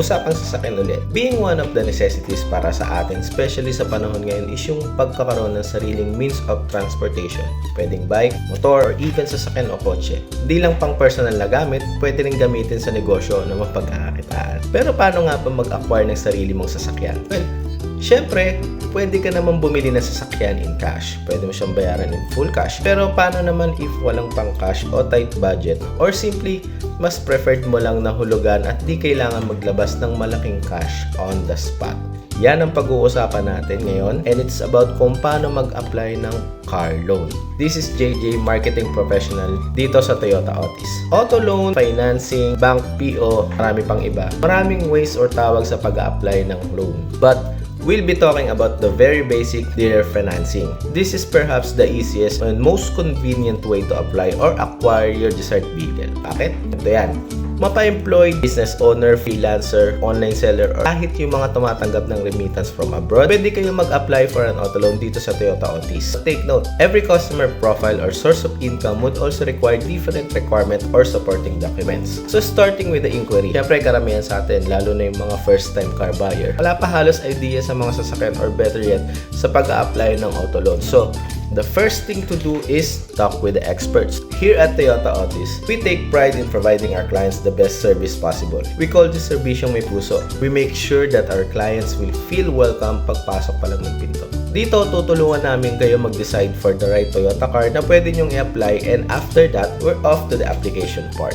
usapang sasakyan ulit. Being one of the necessities para sa atin, especially sa panahon ngayon, is yung pagkakaroon ng sariling means of transportation. Pwedeng bike, motor, or even sasakyan o kotse. Di lang pang personal na gamit, pwede rin gamitin sa negosyo na mapagkakakitaan. Pero paano nga ba mag-acquire ng sarili mong sasakyan? Well, Siyempre, pwede ka naman bumili ng sasakyan in cash. Pwede mo siyang bayaran in full cash. Pero paano naman if walang pang cash o tight budget? Or simply, mas preferred mo lang na hulugan at di kailangan maglabas ng malaking cash on the spot. Yan ang pag-uusapan natin ngayon and it's about kung paano mag-apply ng car loan. This is JJ Marketing Professional dito sa Toyota Otis. Auto loan, financing, bank PO, marami pang iba. Maraming ways or tawag sa pag-apply ng loan. But We'll be talking about the very basic dealer financing. This is perhaps the easiest and most convenient way to apply or acquire your desired vehicle. Bakit? Ito yan. Mapa-employed, business owner, freelancer, online seller, or kahit yung mga tumatanggap ng remittance from abroad, pwede kayong mag-apply for an auto loan dito sa Toyota Otis. Take note, every customer profile or source of income would also require different requirement or supporting documents. So starting with the inquiry, syempre karamihan sa atin, lalo na yung mga first time car buyer, wala pa halos idea sa mga sasakyan or better yet, sa pag-apply ng auto loan. So, The first thing to do is talk with the experts. Here at Toyota Otis, we take pride in providing our clients the best service possible. We call this serbisyong may puso. We make sure that our clients will feel welcome pagpasok pa lang ng pinto. Dito, tutulungan namin kayo mag-decide for the right Toyota car na pwede nyong i-apply and after that, we're off to the application part.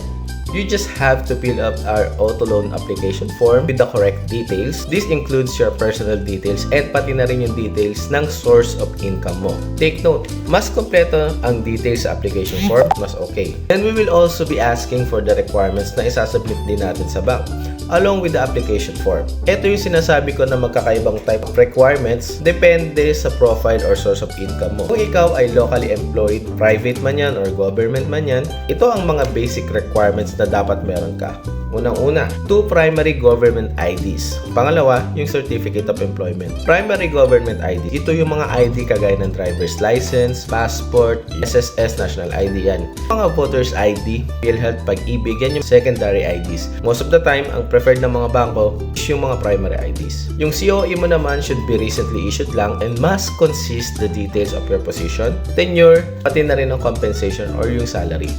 You just have to fill up our auto loan application form with the correct details. This includes your personal details and pati na rin yung details ng source of income mo. Take note, mas kompleto ang details sa application form, mas okay. And we will also be asking for the requirements na isasubmit din natin sa bank along with the application form. Ito yung sinasabi ko na magkakaibang type of requirements depende sa profile or source of income mo. Kung ikaw ay locally employed, private man yan or government man yan, ito ang mga basic requirements na dapat meron ka. Unang-una, two primary government IDs. Pangalawa, yung Certificate of Employment. Primary government ID, ito yung mga ID kagaya ng driver's license, passport, SSS, national ID yan. Mga voters ID, PhilHealth, Pag-ibig, yan yung secondary IDs. Most of the time, ang preferred ng mga bangko is yung mga primary IDs. Yung COE mo naman should be recently issued lang and must consist the details of your position, tenure, pati na rin ang compensation or yung salary.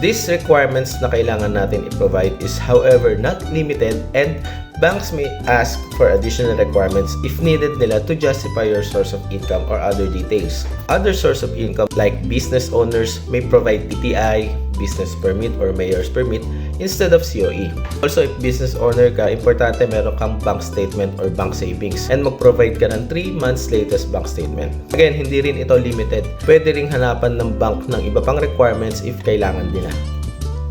These requirements na kailangan natin i-provide is however not limited and banks may ask for additional requirements if needed nila to justify your source of income or other details. Other source of income like business owners may provide PTI, business permit or mayor's permit instead of COE. Also, if business owner ka, importante meron kang bank statement or bank savings and mag-provide ka ng 3 months latest bank statement. Again, hindi rin ito limited. Pwede ring hanapan ng bank ng iba pang requirements if kailangan nila.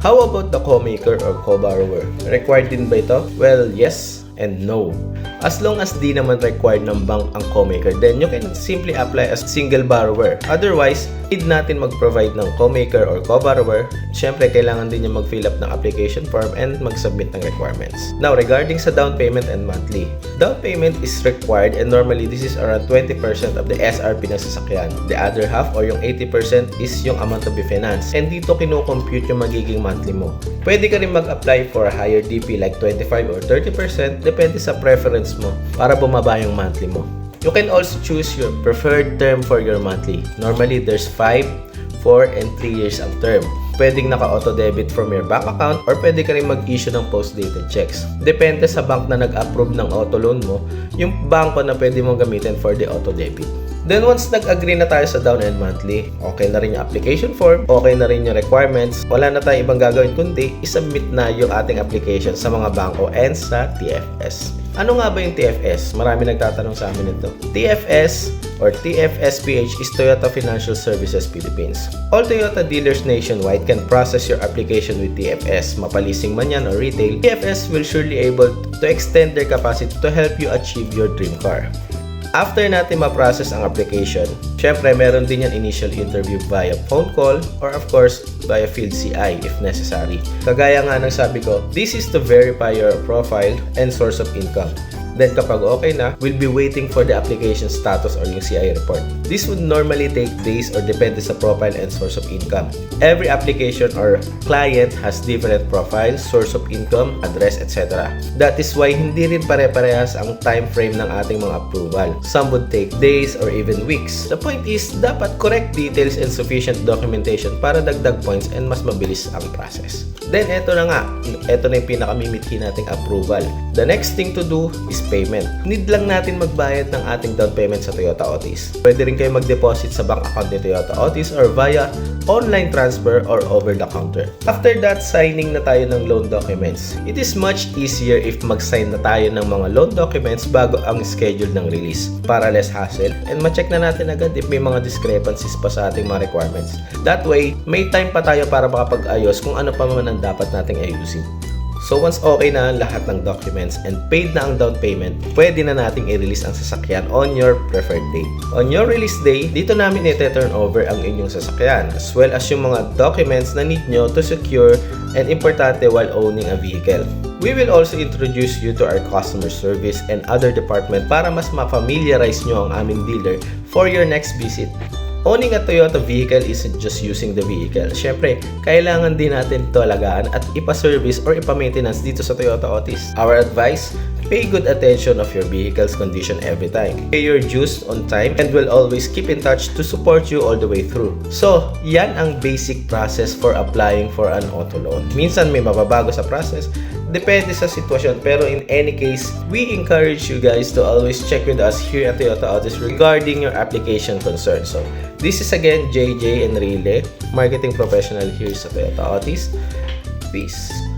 How about the co-maker or co-borrower? Required din ba ito? Well, yes and no. As long as di naman required ng bank ang co-maker, then you can simply apply as single borrower. Otherwise, need natin mag-provide ng co-maker or co-borrower. Siyempre, kailangan din niya mag-fill up ng application form and mag-submit ng requirements. Now, regarding sa down payment and monthly. Down payment is required and normally this is around 20% of the SRP ng sasakyan. The other half or yung 80% is yung amount to be financed. And dito kinukompute yung magiging monthly mo. Pwede ka rin mag-apply for a higher DP like 25 or 30% depende sa preference mo para bumaba yung monthly mo. You can also choose your preferred term for your monthly. Normally, there's 5, 4, and 3 years of term. Pwedeng naka-auto debit from your bank account or pwede ka rin mag-issue ng post-dated checks. Depende sa bank na nag-approve ng auto loan mo, yung banko na pwede mong gamitin for the auto debit. Then once nag-agree na tayo sa down and monthly, okay na rin yung application form, okay na rin yung requirements, wala na tayong ibang gagawin kundi isubmit na yung ating application sa mga bangko and sa TFS. Ano nga ba yung TFS? Marami nagtatanong sa amin ito. TFS or TFSPH is Toyota Financial Services Philippines. All Toyota dealers nationwide can process your application with TFS, mapalising man yan or retail. TFS will surely able to extend their capacity to help you achieve your dream car. After natin ma-process ang application, syempre meron din yan initial interview via phone call or of course via field CI if necessary. Kagaya nga ng sabi ko, this is to verify your profile and source of income. Then kapag okay na, we'll be waiting for the application status or yung CI report. This would normally take days or depende sa profile and source of income. Every application or client has different profiles, source of income, address, etc. That is why hindi rin pare-parehas ang time frame ng ating mga approval. Some would take days or even weeks. The point is, dapat correct details and sufficient documentation para dagdag points and mas mabilis ang process. Then, eto na nga. Eto na yung pinakamimithi nating approval. The next thing to do is payment. Need lang natin magbayad ng ating down payment sa Toyota Otis. Pwede rin kayo mag-deposit sa bank account ni Toyota Otis or via online transfer or over the counter. After that, signing na tayo ng loan documents. It is much easier if mag-sign na tayo ng mga loan documents bago ang schedule ng release para less hassle and ma-check na natin agad if may mga discrepancies pa sa ating mga requirements. That way, may time pa tayo para makapag-ayos kung ano pa man ang dapat nating ayusin. So once okay na ang lahat ng documents and paid na ang down payment, pwede na nating i-release ang sasakyan on your preferred day. On your release day, dito namin ite-turn over ang inyong sasakyan as well as yung mga documents na need nyo to secure and importante while owning a vehicle. We will also introduce you to our customer service and other department para mas ma-familiarize nyo ang aming dealer for your next visit. Owning a Toyota vehicle isn't just using the vehicle. Siyempre, kailangan din natin ito alagaan at ipa-service or ipa-maintenance dito sa Toyota Otis. Our advice, pay good attention of your vehicle's condition every time. Pay your dues on time and will always keep in touch to support you all the way through. So, yan ang basic process for applying for an auto loan. Minsan may mababago sa process, depende sa sitwasyon pero in any case, we encourage you guys to always check with us here at Toyota Autos regarding your application concern. So, this is again JJ Enrile, marketing professional here sa Toyota Autis. Peace.